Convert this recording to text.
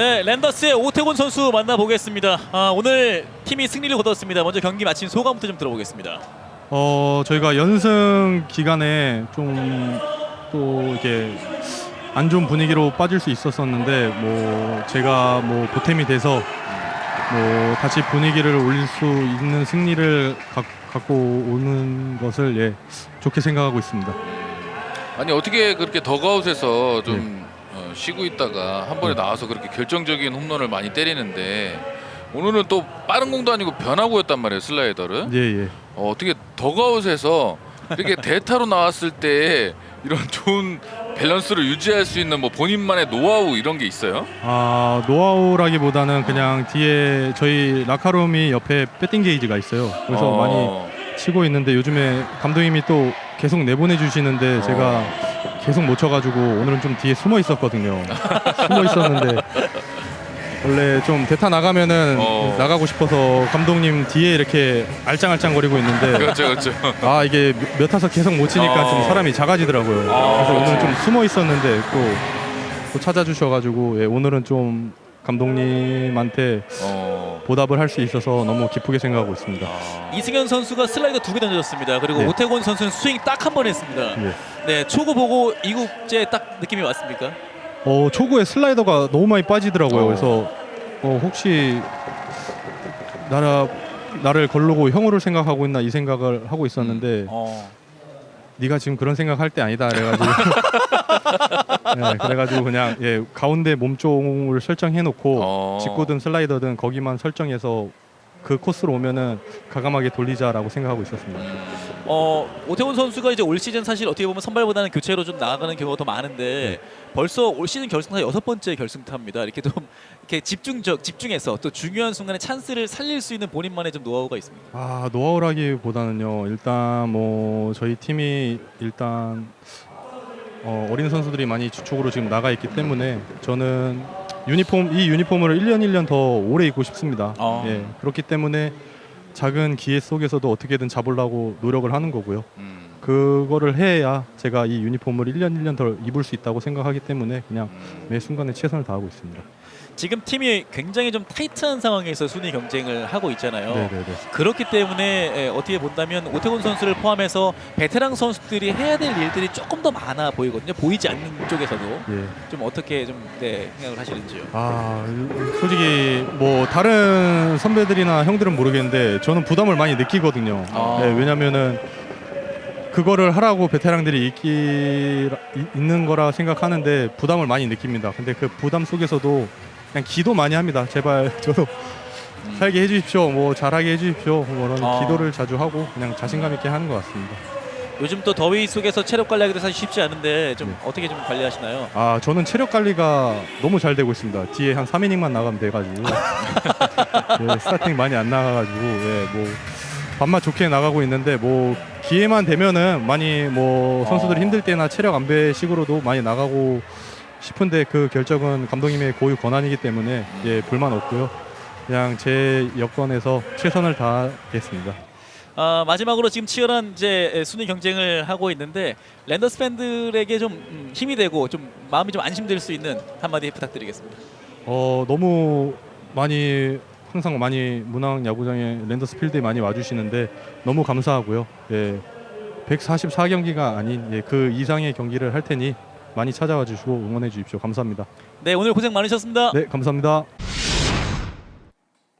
네, 랜더스의 오태곤 선수 만나보겠습니다. 아, 오늘 팀이 승리를 거뒀습니다. 먼저 경기 마친 소감부터 좀 들어보겠습니다. 어 저희가 연승 기간에 좀 또 이렇게 안 좋은 분위기로 빠질 수 있었었는데 뭐 제가 뭐 보탬이 돼서 뭐 다시 분위기를 올릴 수 있는 승리를 가, 갖고 오는 것을 예 좋게 생각하고 있습니다. 아니 어떻게 그렇게 더가웃에서 좀 네. 어, 쉬고 있다가 한 번에 나와서 그렇게 결정적인 홈런을 많이 때리는데 오늘은 또 빠른 공도 아니고 변화구였단 말이에요 슬라이더를 예 예. 어, 어떻게 더가웃에서 이렇게 대타로 나왔을 때 이런 좋은 밸런스를 유지할 수 있는 뭐 본인만의 노하우 이런 게 있어요? 아 노하우라기보다는 그냥 뒤에 저희 라카룸이 옆에 배팅 게이지가 있어요. 그래서 많이 어, 치고 있는데 요즘에 감독님이 또 계속 내보내 주시는데 제가 계속 못 쳐가지고 오늘은 좀 뒤에 숨어 있었거든요. 숨어 있었는데 원래 좀 대타 나가면은 어. 나가고 싶어서 감독님 뒤에 이렇게 알짱알짱거리고 있는데 그렇죠 그렇죠. 아 이게 몇- 몇 타석 계속 못 치니까 어. 좀 사람이 작아지더라고요. 아, 그래서 오늘 그렇지. 좀 숨어 있었는데 또, 또 찾아주셔가지고 예, 오늘은 좀 감독님한테 어, 보답을 할 수 있어서 너무 기쁘게 생각하고 있습니다. 아, 이승현 선수가 슬라이더 두 개 던졌습니다. 그리고 네. 오태곤 선수는 스윙 딱 한 번 했습니다. 예. 네, 초구 보고 이국제 딱 느낌이 왔습니까? 어 초구에 슬라이더가 너무 많이 빠지더라고요. 어. 그래서 어, 혹시 나라 나를 걸르고 형우를 생각하고 있나 이 생각을 하고 있었는데 어. 네가 지금 그런 생각할 때 아니다 그래가지고 네, 그래가지고 그냥 예 가운데 몸쪽을 설정해 놓고 어. 직구든 슬라이더든 거기만 설정해서 그 코스로 오면은 가감하게 돌리자라고 생각하고 있었습니다. 어, 오태곤 선수가 이제 올 시즌 사실 어떻게 보면 선발보다는 교체로 좀 나아가는 경우가 더 많은데 네. 벌써 올 시즌 결승타 여섯 번째 결승타입니다. 이렇게 좀 이렇게 집중적 집중해서 또 중요한 순간에 찬스를 살릴 수 있는 본인만의 좀 노하우가 있습니다. 아 노하우라기보다는요 일단 뭐 저희 팀이 일단 어, 어린 선수들이 많이 주축으로 지금 나가 있기 때문에 저는 유니폼 이 유니폼을 1년 1년 더 오래 입고 싶습니다. 아. 예 그렇기 때문에 작은 기회 속에서도 어떻게든 잡으려고 노력을 하는 거고요. 음, 그거를 해야 제가 이 유니폼을 1년 1년 더 입을 수 있다고 생각하기 때문에 그냥 음. 매 순간에 최선을 다하고 있습니다. 지금 팀이 굉장히 좀 타이트한 상황에서 순위 경쟁을 하고 있잖아요. 네네네. 그렇기 때문에 에, 어떻게 본다면 오태곤 선수를 포함해서 베테랑 선수들이 해야 될 일들이 조금 더 많아 보이거든요. 보이지 않는 쪽에서도 예. 좀 어떻게 좀 네, 생각을 하시는지요. 아 솔직히 뭐 다른 선배들이나 형들은 모르겠는데 저는 부담을 많이 느끼거든요. 아. 네, 왜냐면은 그거를 하라고 베테랑들이 있기 이- 있는 거라 생각하는데 부담을 많이 느낍니다. 근데 그 부담 속에서도 그냥 기도 많이 합니다. 제발 저도 살게 해주십시오. 뭐 잘하게 해주십시오. 뭐 그런 아. 기도를 자주 하고 그냥 자신감 있게 하는 것 같습니다. 요즘 또 더위 속에서 체력 관리하기도 사실 쉽지 않은데 좀 네. 어떻게 좀 관리하시나요? 아 저는 체력 관리가 너무 잘 되고 있습니다. 뒤에 한 3이닝만 나가면 돼가지고 예, 스타팅 많이 안 나가가지고 예, 뭐 밥맛 좋게 나가고 있는데 뭐 기회만 되면은 많이 뭐 선수들 어. 힘들 때나 체력 안배식으로도 많이 나가고 싶은데 그 결정은 감독님의 고유 권한이기 때문에 예 불만 없고요. 그냥 제 여건에서 최선을 다하겠습니다. 아, 마지막으로 지금 치열한 이제 순위 경쟁을 하고 있는데 랜더스 팬들에게 좀 음, 힘이 되고 좀 마음이 좀 안심될 수 있는 한마디 부탁드리겠습니다. 어 너무 많이 항상 많이 문학 야구장에 랜더스 필드에 많이 와주시는데 너무 감사하고요. 예, 144 경기가 아닌 예, 그 이상의 경기를 할 테니 많이 찾아와 주시고 응원해 주십시오. 감사합니다. 네, 오늘 고생 많으셨습니다. 네, 감사합니다.